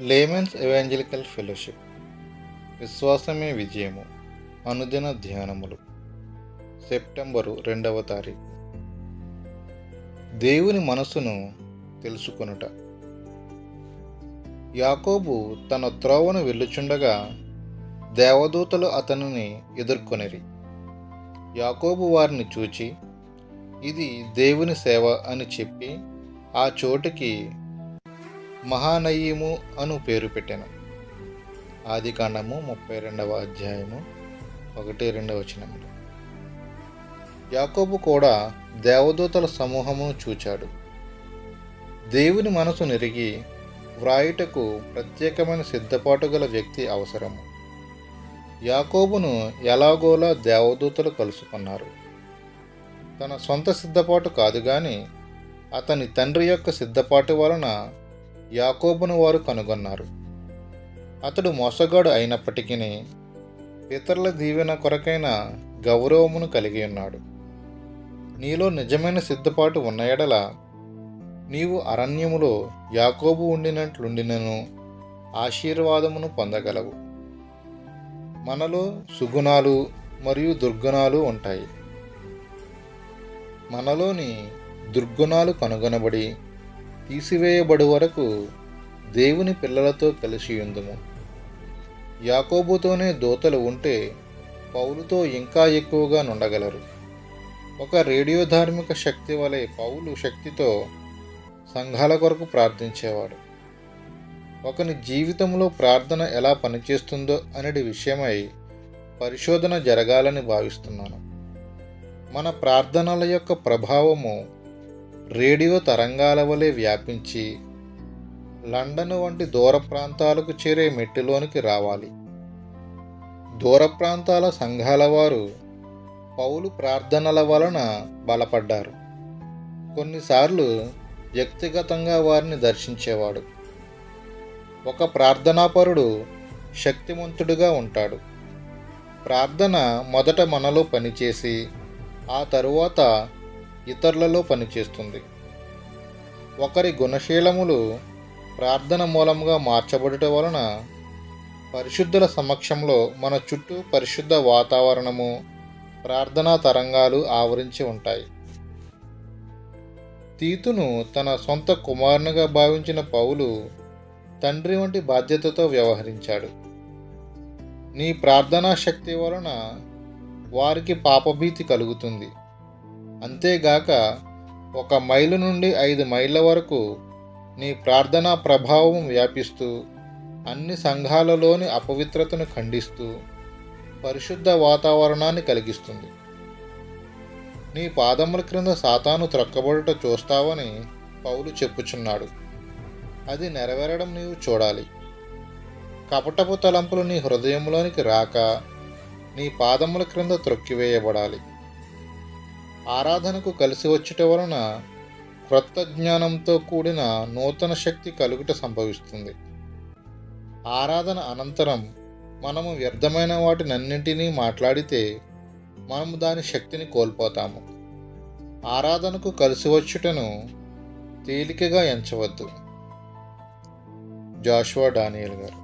Laymen's evangelical fellowship విశ్వాసమే విజయము. అనుదిన ధ్యానములు. September రెండవ తారీఖు. దేవుని మనసును తెలుసుకొనుట. యాకోబు తన త్రోవను వెళ్ళుచుండగా దేవదూతలు అతనిని ఎదుర్కొనిరి. యాకోబు వారిని చూచి ఇది దేవుని సేవ అని చెప్పి ఆ చోటికి మహానయీము అను పేరు పెట్టాను. ఆది కాండము ముప్పై రెండవ అధ్యాయము ఒకటి రెండవ వచనములు యాకోబు కూడా దేవదూతల సమూహమును చూచాడు. దేవుని మనసు నెరిగి వ్రాయుటకు ప్రత్యేకమైన సిద్ధపాటు గల వ్యక్తి అవసరము. యాకోబును ఎలాగోలా దేవదూతలు కలుసుకున్నారు. తన సొంత సిద్ధపాటు కాదు కానీ అతని తండ్రి యొక్క సిద్ధపాటు వలన యాకోబును వారు కనుగొన్నారు. అతడు మోసగాడు అయినప్పటికీ ఇతరుల దీవెన కొరకైన గౌరవమును కలిగి ఉన్నాడు. నీలో నిజమైన సిద్ధపాటు ఉన్న ఎడల నీవు అరణ్యములో యాకోబు ఉండినట్లుండినను ఆశీర్వాదమును పొందగలవు. మనలో సుగుణాలు మరియు దుర్గుణాలు ఉంటాయి. మనలోని దుర్గుణాలు కనుగొనబడి తీసివేయబడు వరకు దేవుని పిల్లలతో కలిసి ఉందము. యాకోబుతోనే దోతలు ఉంటే పౌలుతో ఇంకా ఎక్కువగా నుండగలరు. ఒక రేడియో ధార్మిక శక్తి వలె పౌలు శక్తితో సంఘాల కొరకు ప్రార్థించేవాడు. ఒకని జీవితంలో ప్రార్థన ఎలా పనిచేస్తుందో అనేది విషయమై పరిశోధన జరగాలని భావిస్తున్నాను. మన ప్రార్థనల యొక్క ప్రభావము రేడియో తరంగాల వలె వ్యాపించి లండన్ వంటి దూర ప్రాంతాలకు చేరే మెట్టులోనికి రావాలి. దూర ప్రాంతాల సంఘాల వారు పౌలు ప్రార్థనల వలన బలపడ్డారు. కొన్నిసార్లు వ్యక్తిగతంగా వారిని దర్శించేవాడు. ఒక ప్రార్థనాపరుడు శక్తిమంతుడుగా ఉంటాడు. ప్రార్థన మొదట మనలో పనిచేసి ఆ తరువాత ఇతరులలో పనిచేస్తుంది. ఒకరి గుణశీలములు ప్రార్థన మూలముగా మార్చబడుట వలన పరిశుద్ధుల సమక్షంలో మన చుట్టూ పరిశుద్ధ వాతావరణము ప్రార్థనా తరంగాలు ఆవరించి ఉంటాయి. తీతును తన సొంత కుమారునిగా భావించిన పౌలు తండ్రి వంటి బాధ్యతతో వ్యవహరించాడు. నీ ప్రార్థనా శక్తి వలన వారికి పాపభీతి కలుగుతుంది. అంతేగాక ఒక మైలు నుండి ఐదు మైళ్ళ వరకు నీ ప్రార్థనా ప్రభావం వ్యాపిస్తూ అన్ని సంఘాలలోని అపవిత్రతను ఖండిస్తూ పరిశుద్ధ వాతావరణాన్ని కలిగిస్తుంది. నీ పాదముల క్రింద సాతాను త్రక్కబడుట చూస్తావని పౌలు చెప్పుచున్నాడు. అది నెరవేరడం నీవు చూడాలి. కపటపు తలంపులు నీ హృదయంలోనికి రాక నీ పాదముల క్రింద త్రొక్కివేయబడాలి. ఆరాధనకు కలిసి వచ్చుట వలన క్రొత్త జ్ఞానంతో కూడిన నూతన శక్తి కలుగుట సంభవిస్తుంది. ఆరాధన అనంతరం మనము వ్యర్థమైన వాటినన్నింటినీ మాట్లాడితే మనము దాని శక్తిని కోల్పోతాము. ఆరాధనకు కలిసి వచ్చుటను తేలికగా ఎంచవద్దు. జాషువా డానియల్ గారు.